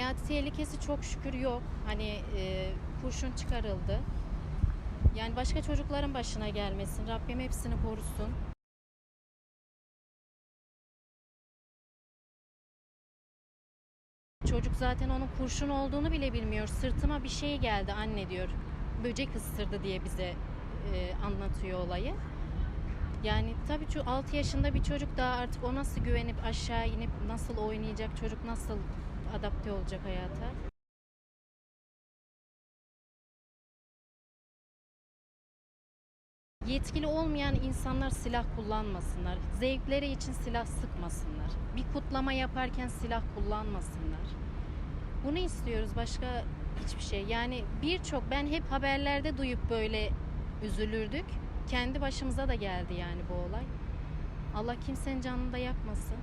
Hayat tehlikesi çok şükür yok. Hani e, kurşun çıkarıldı. Yani başka çocukların başına gelmesin. Rabbim hepsini korusun. Çocuk zaten onun kurşun olduğunu bile bilmiyor. Sırtıma bir şey geldi anne diyor. Böcek ısırdı diye bize e, anlatıyor olayı. Yani tabii şu 6 yaşında bir çocuk daha artık o nasıl güvenip aşağı inip nasıl oynayacak çocuk nasıl adapte olacak hayata? Yetkili olmayan insanlar silah kullanmasınlar. Zevkleri için silah sıkmasınlar. Bir kutlama yaparken silah kullanmasınlar. Bunu istiyoruz başka hiçbir şey. Yani birçok ben hep haberlerde duyup böyle üzülürdük. Kendi başımıza da geldi yani bu olay. Allah kimsenin canını da yakmasın.